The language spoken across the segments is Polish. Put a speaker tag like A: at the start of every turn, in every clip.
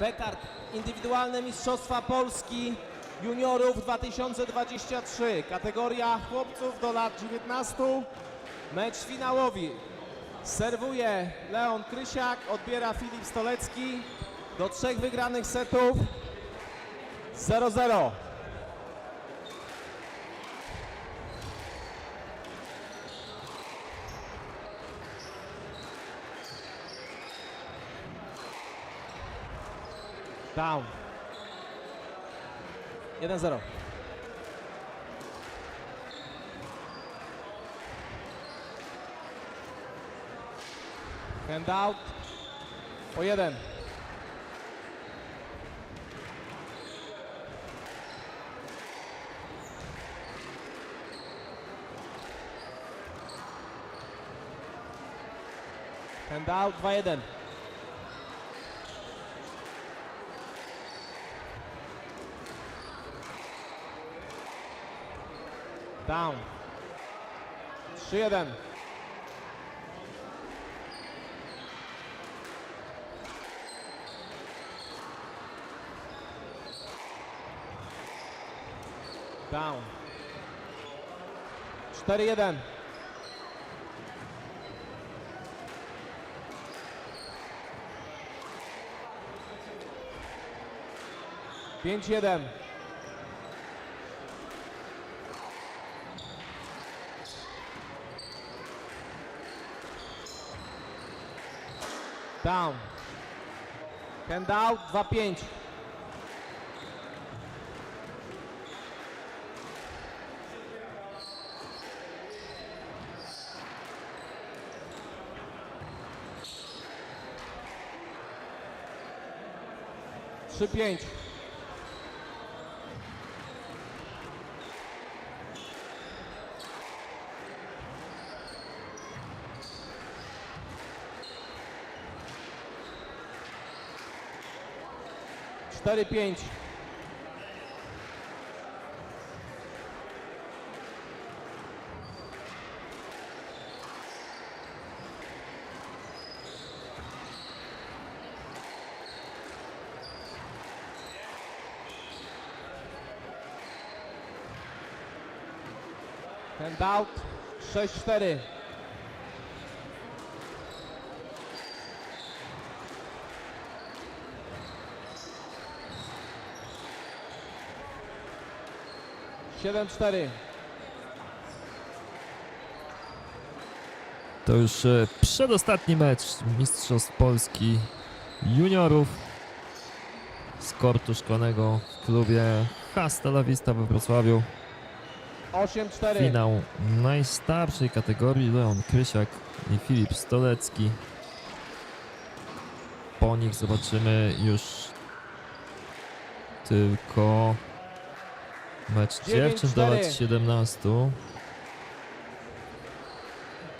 A: Bekard, indywidualne Mistrzostwa Polski Juniorów 2023. Kategoria chłopców do lat 19. Mecz finałowy. Serwuje Leon Krysiak, odbiera Filip Stolecki. Do trzech wygranych setów 0-0. Down. 1-0. Hand out. Po jeden. Hand out 2-1. Down. 3-1. Down. 4-1. Pięć jeden. Down. Hand out 2-5. Trzy pięć. Cztery pięć. Hand out. Sześć cztery. Siedem cztery.
B: To już e, przedostatni mecz Mistrzostw Polski juniorów z kortu szkolnego w klubie Hasta Vista we Wrocławiu.
A: Osiem cztery.
B: Finał najstarszej kategorii Leon Krysiak i Filip Stolecki. Po nich zobaczymy już tylko mecz dziewczyn do lat
A: cztery.
B: 17.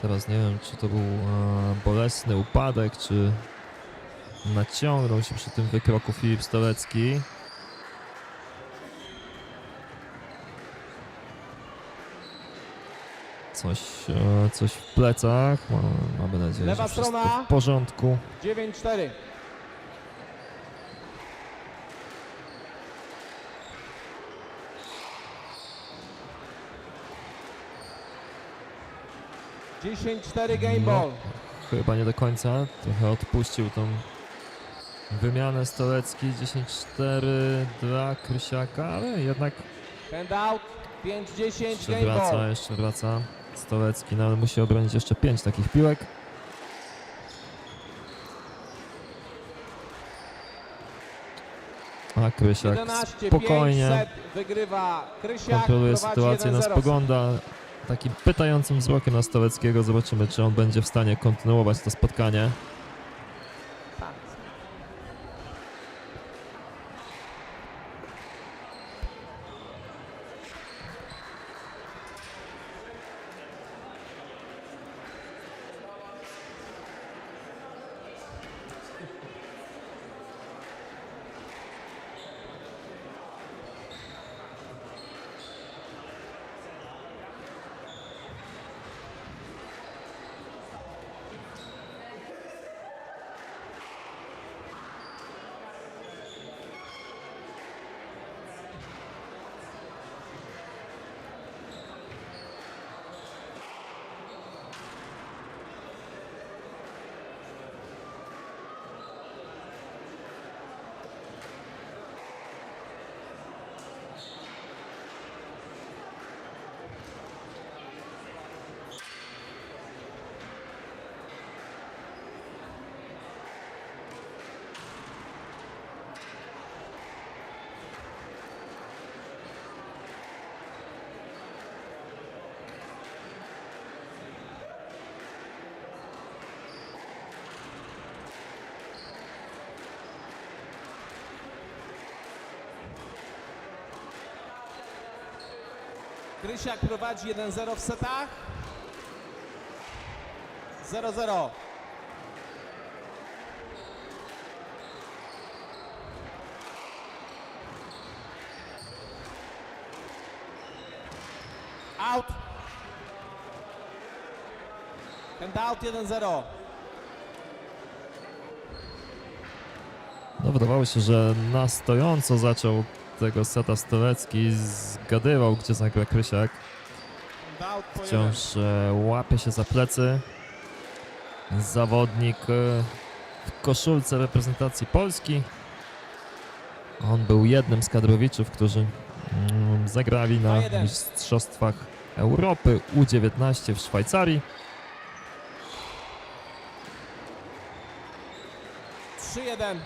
B: Teraz nie wiem, czy to był e, bolesny upadek, czy naciągnął się przy tym wykroku Filip Stolecki. Coś, e, coś w plecach. Ma- Mamy nadzieję,
A: Lewa
B: że wszystko
A: strona.
B: w porządku.
A: Dziewięć cztery. Dziesięć cztery game
B: No.
A: ball.
B: Chyba nie do końca. Trochę odpuścił tą wymianę Stolecki. 10-4 dla Krysiaka, ale jednak
A: Hand out. Pięć dziesięć
B: jeszcze
A: game
B: wraca,
A: ball.
B: jeszcze wraca Stolecki, no ale musi obronić jeszcze 5 takich piłek. A Krysiak
A: 11
B: spokojnie
A: wygrywa Krysiak.
B: kontroluje sytuację, nas
A: 1-0.
B: spogląda takim pytającym wzrokiem na Stoleckiego. Zobaczymy, czy on będzie w stanie kontynuować to spotkanie.
A: Krysiak prowadzi 1-0 w setach. 0-0. Out. Hand out 1-0.
B: No wydawało się, że na stojąco zaczął tego seta Stolecki, zgadywał gdzie zagra Krysiak. Wciąż e, łapie się za plecy. Zawodnik e, w koszulce reprezentacji Polski. On był jednym z kadrowiczów, którzy mm, zagrali na. Mistrzostwach Europy U19 w Szwajcarii.
A: 3-1.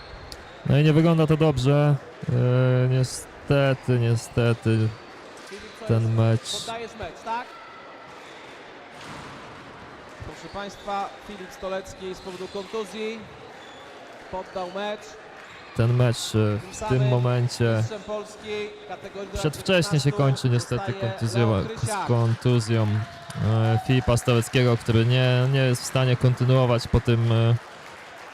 B: No i nie wygląda to dobrze. E, niestety, niestety ten mecz
A: Poddajesz mecz, tak? Proszę Państwa, Filip Stolecki z powodu kontuzji poddał mecz.
B: ten mecz e, w tym momencie przedwcześnie się
A: 19
B: kończy niestety kontuzją, kontuzją e, Filipa Stoleckiego, który nie, nie jest w stanie kontynuować po tym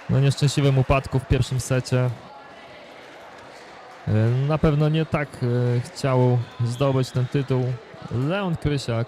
B: no, nieszczęśliwym upadku w pierwszym secie. E, Na pewno nie tak e, chciał zdobyć ten tytuł Leon Krysiak.